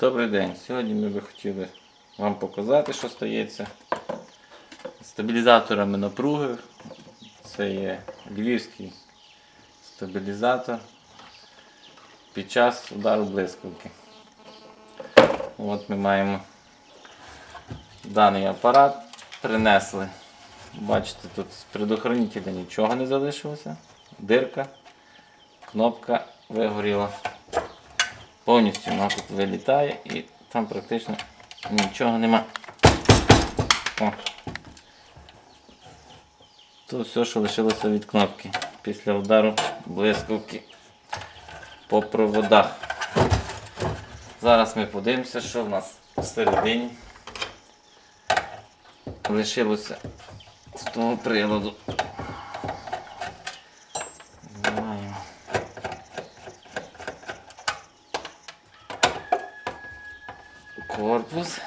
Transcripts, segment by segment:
Добрий день. Сьогодні ми би хотіли вам показати, що стається стабілізаторами напруги. Це є львівський стабілізатор під час удару блискавки. От ми маємо даний апарат, принесли. Бачите, тут з предохранителя нічого не залишилося. Дирка, кнопка вигоріла повністю вона тут вилітає і там практично нічого нема. О. То все, що лишилося від кнопки після удару блискавки по проводах. Зараз ми подивимося, що в нас всередині лишилося з того приладу. Корпус.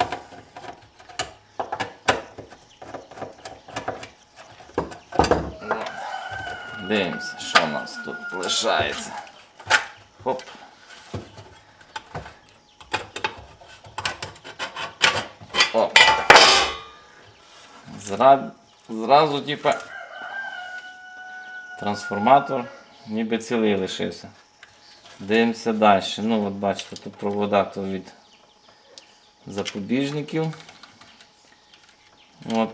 Дивимося, що у нас тут лишається. Хоп. Оп. Зра... Зразу, типа, трансформатор ніби цілий лишився. Дивимося далі. Ну, от бачите, тут провода то від запобіжників. От.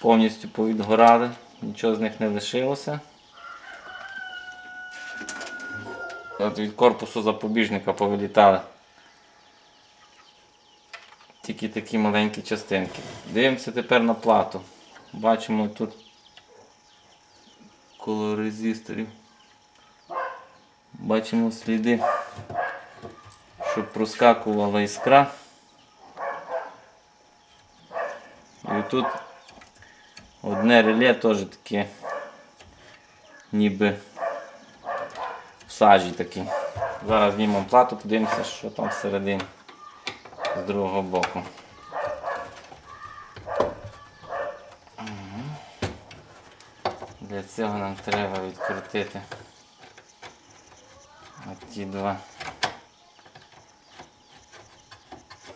Повністю повідгорали, нічого з них не лишилося. От від корпусу запобіжника повилітали. Тільки такі маленькі частинки. Дивимося тепер на плату. Бачимо тут коло резисторів. Бачимо сліди щоб проскакувала іскра. І тут одне реле теж таке ніби в сажі такі. Зараз знімемо плату, подивимося, що там всередині з другого боку. Для цього нам треба відкрутити ті два.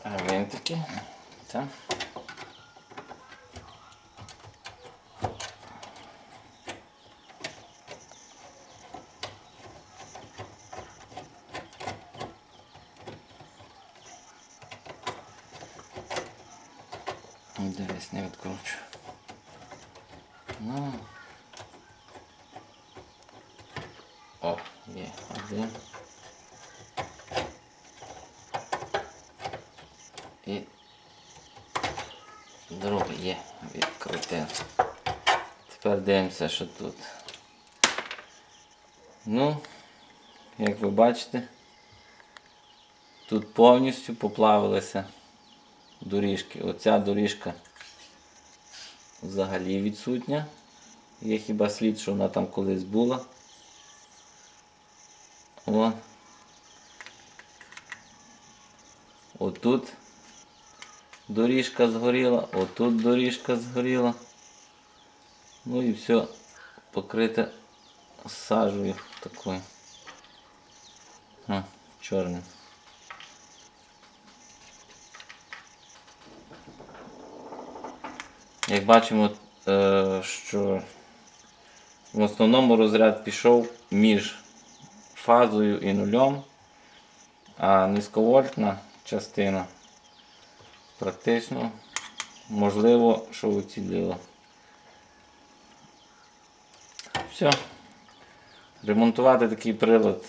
Винтики. Так. Дивись, не відкручу. Ну. О, є один. І другий є, відкрутив. Тепер дивимося, що тут. Ну, як ви бачите, тут повністю поплавилися доріжки. Оця доріжка взагалі відсутня. Є хіба слід, що вона там колись була. О. Отут доріжка згоріла, отут доріжка згоріла. Ну і все покрите сажею такою. А, чорним. Як бачимо, е, що в основному розряд пішов між фазою і нульом, а низьковольтна частина практично можливо, що уціліло. Все. Ремонтувати такий прилад,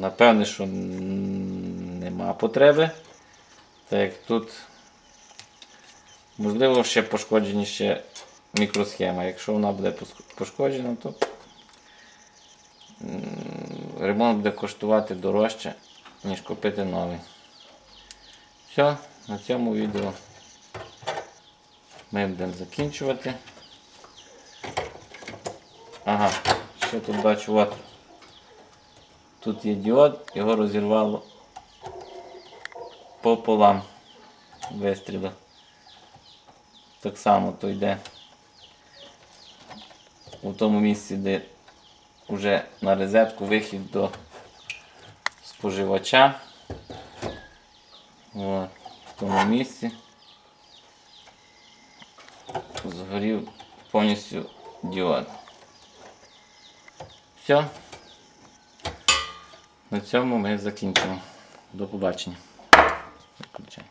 напевне, що нема потреби. Так як тут можливо ще пошкоджені ще мікросхема. Якщо вона буде пошкоджена, то ремонт буде коштувати дорожче, ніж купити новий. Все, на цьому відео ми будемо закінчувати. Ага, ще тут бачу, от тут є діод, його розірвало пополам вистрілу. Так само то йде у тому місці, де вже на розетку вихід до споживача. От, тому місці. Згорів повністю діод. Все. На цьому ми закінчимо. До побачення. Виключай.